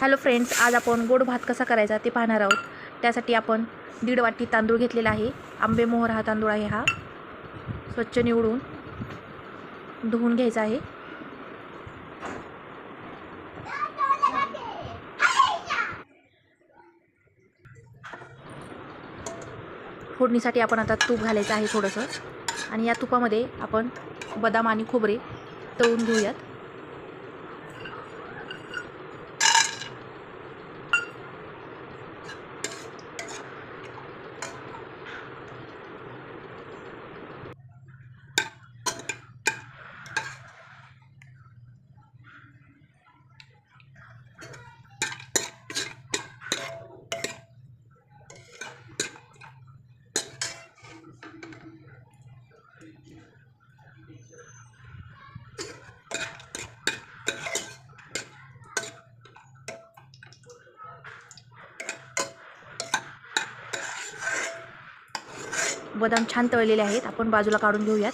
Hello friends आज आपण गोड भात कसा करायचा ते पाहणार आहोत. त्यासाठी आपण दीड वाटी तांदूळ घेतलेला आहे. आंबे मोहर हा तांदूळ आहे हा. स्वच्छ निवडून धुवून घ्यायचा आहे. फोडणीसाठी आपण आता तूप घालायचं आहे थोडंसं. आणि या तुपामध्ये आपण बदाम आणि खोबरे तळून घेऊयात. बदाम छान तळलेले आहेत. आपण बाजूला काढून घेऊयात.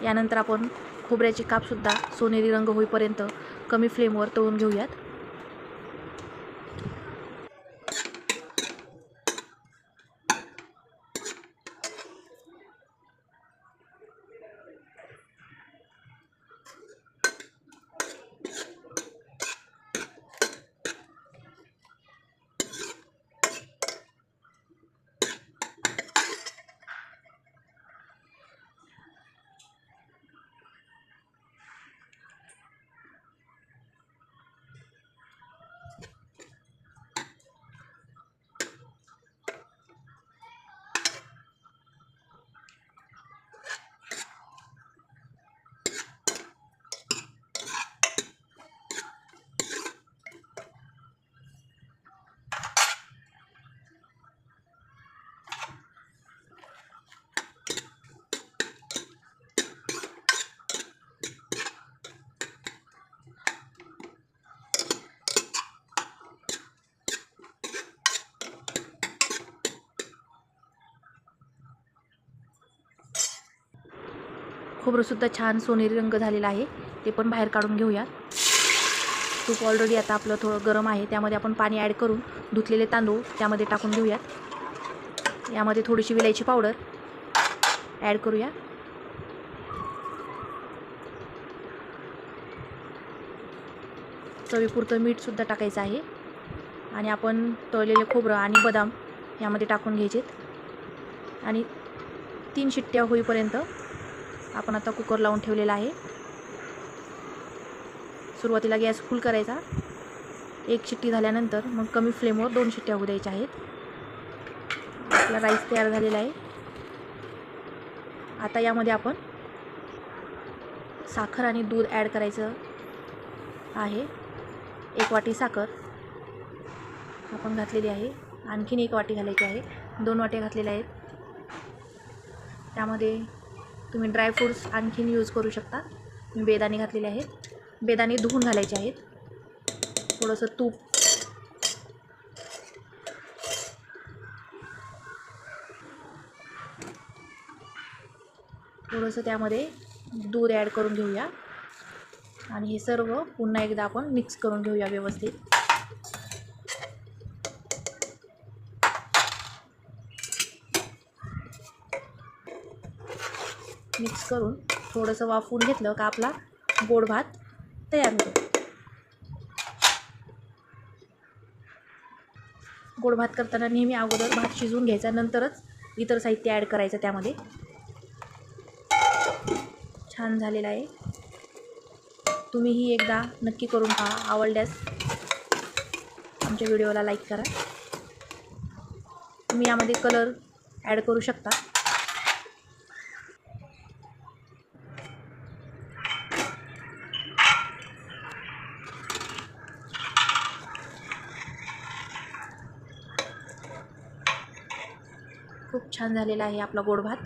यानंतर आपण खोबऱ्याचे कापसुद्धा सोनेरी रंग होईपर्यंत कमी फ्लेमवर तळून घेऊयात. खोबरंसुद्धा छान सोनेरी रंग झालेला आहे. ते पण बाहेर काढून घेऊया. तूप ऑलरेडी आता आपलं थोडं गरम आहे. त्यामध्ये आपण पाणी ॲड करून धुतलेले तांदूळ त्यामध्ये टाकून घेऊयात यामध्ये थोडीशी विलायची पावडर ॲड करूया. चवीपुरतं मीठसुद्धा टाकायचं आहे. आणि आपण तळलेले खोबरं आणि बदाम यामध्ये टाकून घ्यायचेत. आणि तीन शिट्ट्या होईपर्यंत आपण आता कुकर लावून ठेवलेला आहे. सुरुवातीला गॅस फुल करायचा. एक शिट्टी झाल्यानंतर मग कमी फ्लेमवर दोन शिट्ट्या होऊ द्यायच्या आहेत. आपला राईस तयार झालेला आहे. आता यामध्ये आपण साखर आणि दूध ॲड करायचं आहे. एक वाटी साखर आपण घातलेली आहे. आणखीन एक वाटी घालायची आहे. दोन वाट्या घातलेल्या आहेत. त्यामध्ये तुम्ही ड्रायफ्रूट्स आणखीन यूज करू शकता. मी बेदाणे घातलेले आहेत. बेदाणे धुवून घालायचे आहेत. थोडंसं तूप. थोडंसं त्यामध्ये दूध ॲड करून घेऊया. आणि हे सर्व पुन्हा एकदा आपण मिक्स करून घेऊया व्यवस्थित. मिक्स करून थोडंसं वाफवून घेतलं का आपला गोड भात तयार होतो. गोड भात करताना नेहमी अगोदर भात शिजवून घ्यायचा नंतरच इतर साहित्य ॲड करायचं त्यामध्ये. छान झालेलं आहे. तुम्हीही एकदा नक्की करून पहा आवडल्यास. आमच्या व्हिडिओला लाईक करा. तुम्ही यामध्ये कलर ॲड करू शकता. खूप छान झालेला आहे आपला गोड भात.